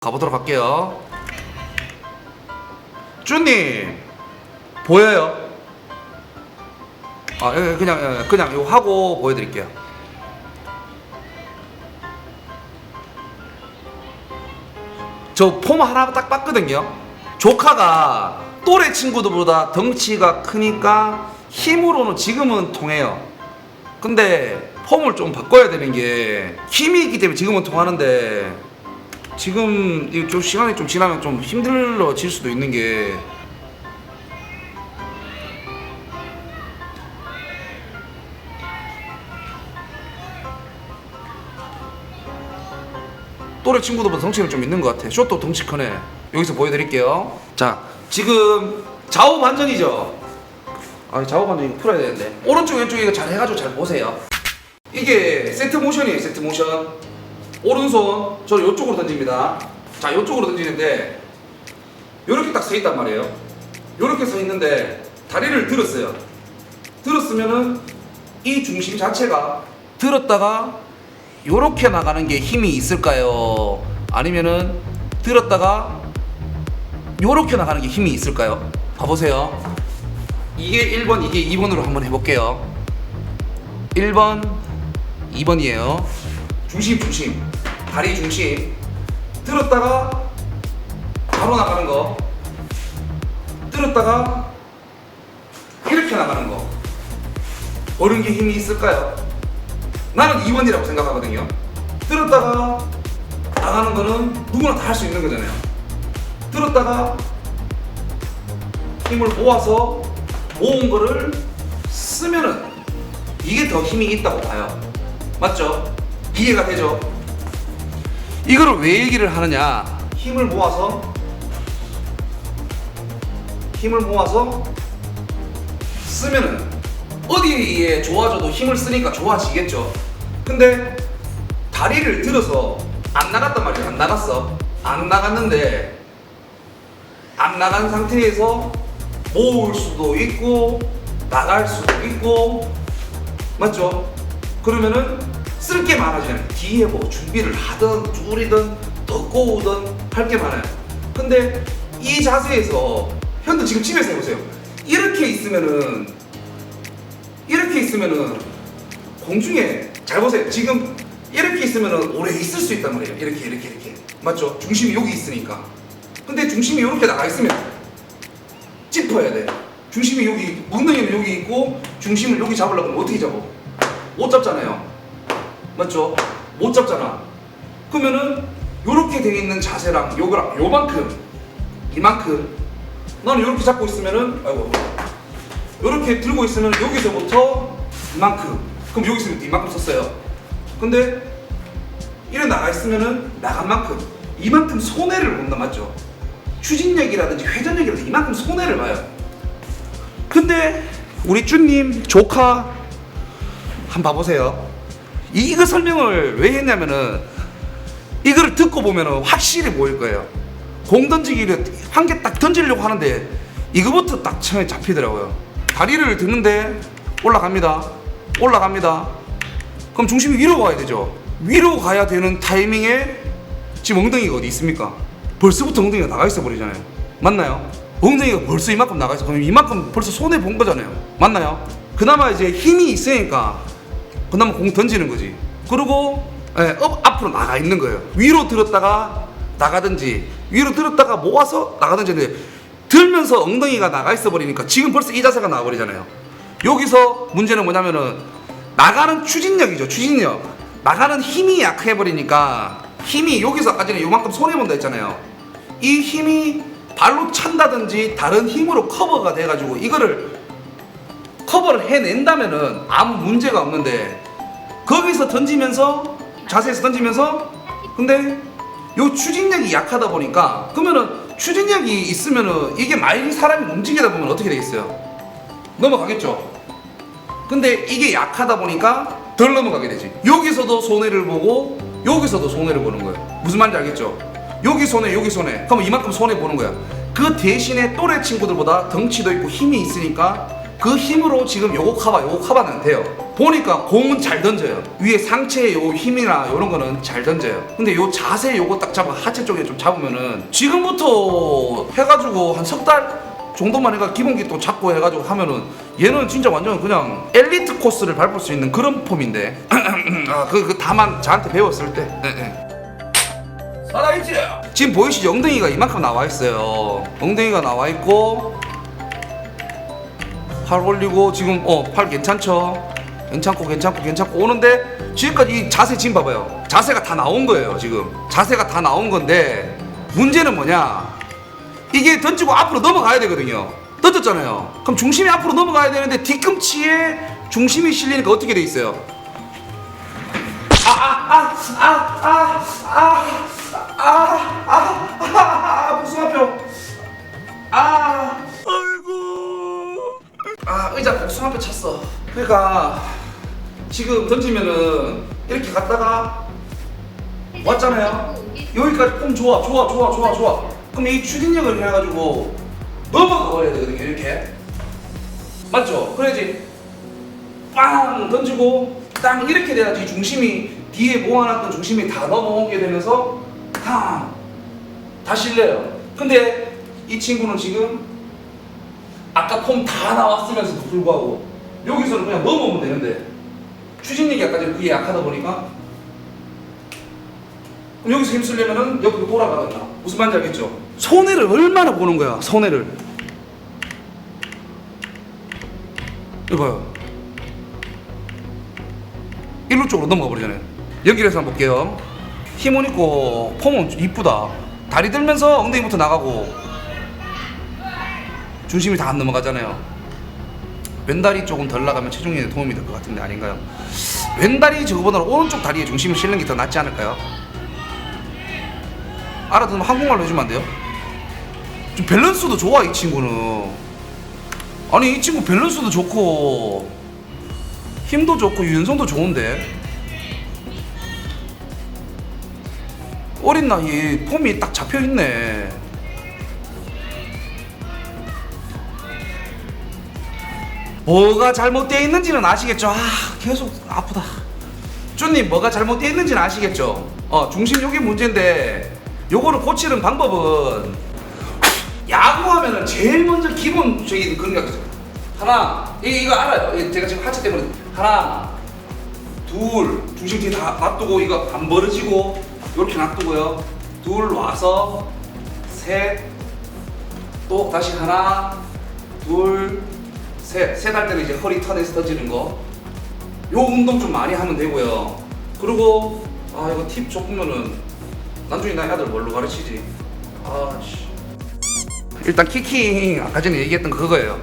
가보도록 할게요. 쭈님 보여요? 아 예, 그냥 예, 그냥 이거 하고 보여드릴게요. 저 폼 하나 딱 봤거든요. 조카가 또래 친구들보다 덩치가 크니까 힘으로는 지금은 통해요. 근데 폼을 좀 바꿔야 되는 게 힘이 있기 때문에 지금은 통하는데 지금 이좀 시간이 좀 지나면 좀 힘들어질 수도 있는 게 또래 친구들보다 덩치가 좀 있는 것 같아. 쇼도 덩치 크네. 여기서 보여드릴게요. 자, 지금 좌우 반전이죠. 아, 좌우 반전 이거 풀어야 되는데. 오른쪽 왼쪽 이거 잘 해가지고 잘 보세요. 이게 세트 모션이에요. 세트 모션. 오른손 저는 이쪽으로 던집니다. 자, 이쪽으로 던지는데 이렇게 딱 서 있단 말이에요. 이렇게 서 있는데 다리를 들었어요. 들었으면은 이 중심 자체가 들었다가 요렇게 나가는 게 힘이 있을까요? 아니면은 들었다가 요렇게 나가는 게 힘이 있을까요? 봐보세요. 이게 1번, 이게 2번으로 한번 해볼게요. 1번, 2번이에요. 중심, 중심. 다리 중심. 들었다가 바로 나가는 거. 들었다가 이렇게 나가는 거. 어느 게 힘이 있을까요? 나는 2번이라고 생각하거든요. 들었다가 나가는 거는 누구나 다 할 수 있는 거잖아요. 들었다가 힘을 모아서 모은 거를 쓰면은 이게 더 힘이 있다고 봐요. 맞죠? 이해가 되죠? 이거를 왜 얘기를 하느냐? 힘을 모아서 힘을 모아서 쓰면은 어디에 좋아져도 힘을 쓰니까 좋아지겠죠. 근데 다리를 들어서 안 나갔단 말이에요. 안 나갔어. 안 나갔는데 안 나간 상태에서 모을 수도 있고 나갈 수도 있고 맞죠? 그러면은 쓸 게 많아지잖아요. 뒤에 뭐 준비를 하든 줄이든 더 꼬우든 할 게 많아요. 근데 이 자세에서 현도 지금 집에서 해보세요. 이렇게 있으면은 이렇게 있으면은 공중에 잘 보세요. 지금 이렇게 있으면은 오래 있을 수 있단 말이에요. 이렇게 이렇게 이렇게 맞죠? 중심이 여기 있으니까. 근데 중심이 이렇게 나가 있으면 짚어야 돼. 중심이 여기 엉덩이는 여기 있고 중심을 여기 잡으려고 하면 어떻게 잡아? 못 잡잖아요. 맞죠? 못 잡잖아. 그러면은 요렇게 돼 있는 자세랑 요거랑 요만큼 이만큼 나는 요렇게 잡고 있으면은 아이고 요렇게 들고 있으면 여기서부터 이만큼 그럼 여기 있으면 이만큼 썼어요 근데 이래 나가 있으면은 나간 만큼 이만큼 손해를 본다 맞죠? 추진력이라든지 회전력이라든지 이만큼 손해를 봐요 근데 우리 쭈님 조카 한번 봐보세요 이- 이거 설명을 왜 했냐면은 이거를 듣고 보면은 확실히 보일 거예요. 공 던지기를 한 개 딱 던지려고 하는데 이거부터 딱 처음에 잡히더라고요. 다리를 드는데 올라갑니다. 올라갑니다. 그럼 중심이 위로 가야 되죠. 위로 가야 되는 타이밍에 지금 엉덩이가 어디 있습니까? 벌써부터 엉덩이가 나가 있어 버리잖아요. 맞나요? 엉덩이가 벌써 이만큼 나가 있어. 그럼 이만큼 벌써 손해 본 거잖아요. 맞나요? 그나마 이제 힘이 있으니까 그나마 공 던지는 거지. 그리고 예, 업 앞으로 나가 있는 거예요. 위로 들었다가 나가든지 위로 들었다가 모아서 나가든지 하는데 들면서 엉덩이가 나가 있어 버리니까 지금 벌써 이 자세가 나와 버리잖아요. 여기서 문제는 뭐냐면은 나가는 추진력이죠 추진력. 나가는 힘이 약해 버리니까 힘이 여기서 전에 요만큼 손해 본다 했잖아요. 이 힘이 발로 찬다든지 다른 힘으로 커버가 돼 가지고 이거를 커버를 해낸다면은 아무 문제가 없는데 거기서 던지면서 자세에서 던지면서 근데 요 추진력이 약하다 보니까 그러면은 추진력이 있으면은 이게 많이 사람이 움직이다 보면 어떻게 되겠어요? 넘어가겠죠. 근데 이게 약하다 보니까 덜 넘어가게 되지. 여기서도 손해를 보고 여기서도 손해를 보는 거예요. 무슨 말인지 알겠죠? 여기 손해 여기 손해. 그럼 이만큼 손해 보는 거야. 그 대신에 또래 친구들보다 덩치도 있고 힘이 있으니까 그 힘으로 지금 요거 커버 요거 커버는 돼요. 보니까 공은 잘 던져요. 위에 상체의 요 힘이나 이런 거는 잘 던져요. 근데 요 자세 요거 딱 잡아 하체 쪽에 좀 잡으면은 지금부터 해가지고 한 석 달 정도만 해가 기본기 또 잡고 해가지고 하면은 얘는 진짜 완전 그냥 엘리트 코스를 밟을 수 있는 그런 폼인데 아 그 그 다만 저한테 배웠을 때 예, 예. 살아있지? 지금 보이시죠? 엉덩이가 이만큼 나와 있어요. 엉덩이가 나와 있고 팔 올리고 지금 어 팔 괜찮죠? 괜찮고 괜찮고 괜찮고 오는데 지금까지 이 자세 지금 봐봐요. 자세가 다 나온 거예요 지금. 자세가 다 나온 건데 문제는 뭐냐? 이게 던지고 앞으로 넘어가야 되거든요. 던졌잖아요. 그럼 중심이 앞으로 넘어가야 되는데 뒤꿈치에 중심이 실리니까 어떻게 돼 있어요? 아, 앞에 아, 의자 복숭 앞에 찼어. 그러니까 지금 던지면은 이렇게 갔다가 왔잖아요. 여기까지 폼 좋아, 좋아, 좋아, 좋아, 좋아. 그럼 이 추진력을 해가지고 넘어가 버려야 되거든요, 이렇게. 맞죠? 그래야지 빵 던지고 땅 이렇게 돼야지 중심이 뒤에 모아놨던 중심이 다 넘어오게 되면서 탕! 다 실려요. 근데 이 친구는 지금 아까 폼 다 나왔으면서도 불구하고 여기서는 그냥 넘어오면 되는데 추진력이 아까 전에 그게 약하다 보니까 그럼 여기서 힘쓰려면은 옆으로 돌아가거나 무슨 말인지 알겠죠? 손해를 얼마나 보는 거야 손해를? 이봐요. 일루 쪽으로 넘어가 버리잖아요. 연결해서 한번 볼게요. 힘은 있고 폼은 이쁘다. 다리 들면서 엉덩이부터 나가고 중심이 다 안 넘어가잖아요 왼다리 조금 덜 나가면 체중에 도움이 될 것 같은데 아닌가요? 왼다리 저거보다는 오른쪽 다리에 중심을 실는 게 더 낫지 않을까요? 알아듣으면 한국말로 해주면 안 돼요? 좀 밸런스도 좋아 이 친구는 아니 이 친구 밸런스도 좋고 힘도 좋고 유연성도 좋은데 어린 나이에 폼이 딱 잡혀있네 뭐가 잘못되어 있는지는 아시겠죠? 아 계속 아프다 쭈님 뭐가 잘못되어 있는지는 아시겠죠? 어 중심 요게 문제인데 요거를 고치는 방법은 야구하면은 제일 먼저 기본적인 그런. 하나 이, 이거 알아요 이 제가 지금 하체 때문에 하나 둘 중심 뒤에 다 놔두고 이거 안 벌어지고 이렇게 놔두고요 둘 와서 셋 또 다시 하나 둘 할 때는 이제 허리 턴에서 던지는 거 요 운동 좀 많이 하면 되고요. 그리고 아 이거 팁 조금면은 나중에 나 애들 뭘로 가르치지? 아씨. 일단 키킹 아까 전에 얘기했던 거 그거예요.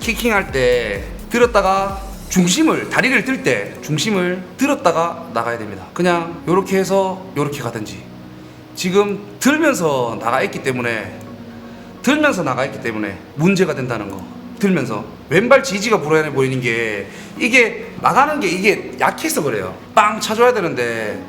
키킹 할 때 들었다가 중심을 다리를 들 때 중심을 들었다가 나가야 됩니다. 그냥 요렇게 해서 요렇게 가든지. 지금 들면서 나가 있기 때문에 들면서 나가 있기 때문에 문제가 된다는 거 들면서 왼발 지지가 불안해 보이는 게 이게 나가는 게 이게 약해서 그래요. 빵 차줘야 되는데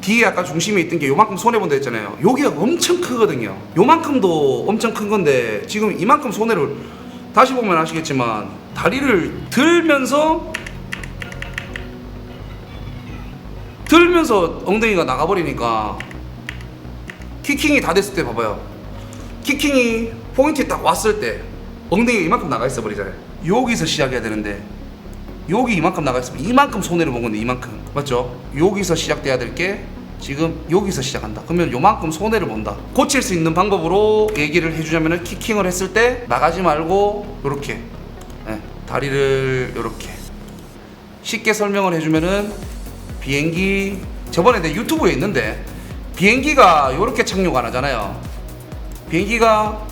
뒤에 아까 중심에 있던 게 요만큼 손해본다 했잖아요. 여기가 엄청 크거든요. 요만큼도 엄청 큰 건데 지금 이만큼 손해를 다시 보면 아시겠지만 다리를 들면서 들면서 엉덩이가 나가버리니까 키킹이 다 됐을 때 봐봐요. 키킹이 포인트에 딱 왔을 때 엉덩이가 이만큼 나가 있어 버리잖아요 여기서 시작해야 되는데. 여기 이만큼 나가 있으면 이만큼 손해를 본 건데 이만큼. 맞죠? 여기서 시작돼야 될 게 지금 여기서 시작한다. 그러면 요만큼 손해를 본다. 고칠 수 있는 방법으로 얘기를 해주자면 키킹을 했을 때 나가지 말고 요렇게. 예, 다리를 요렇게. 쉽게 설명을 해주면은 비행기 저번에 내 유튜브에 있는데 비행기가 요렇게 착륙 안 하잖아요. 비행기가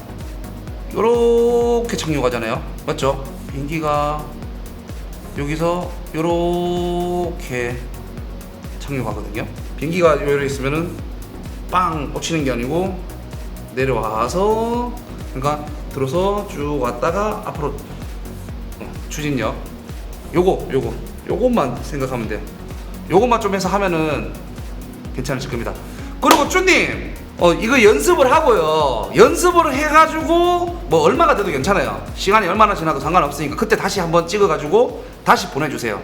요렇게 착륙하잖아요. 맞죠? 비행기가 여기서 요렇게 착륙하거든요. 비행기가 요래 있으면은 빵 꽂히는 게 아니고 내려와서 그러니까 들어서 쭉 왔다가 앞으로 어, 추진력. 요거 요거. 요것만 생각하면 돼요. 요것만 좀 해서 하면은 괜찮으실 겁니다. 그리고 쭈님 어 이거 연습을 하고요 연습을 해가지고 뭐 얼마가 돼도 괜찮아요 시간이 얼마나 지나도 상관없으니까 그때 다시 한번 찍어가지고 다시 보내주세요.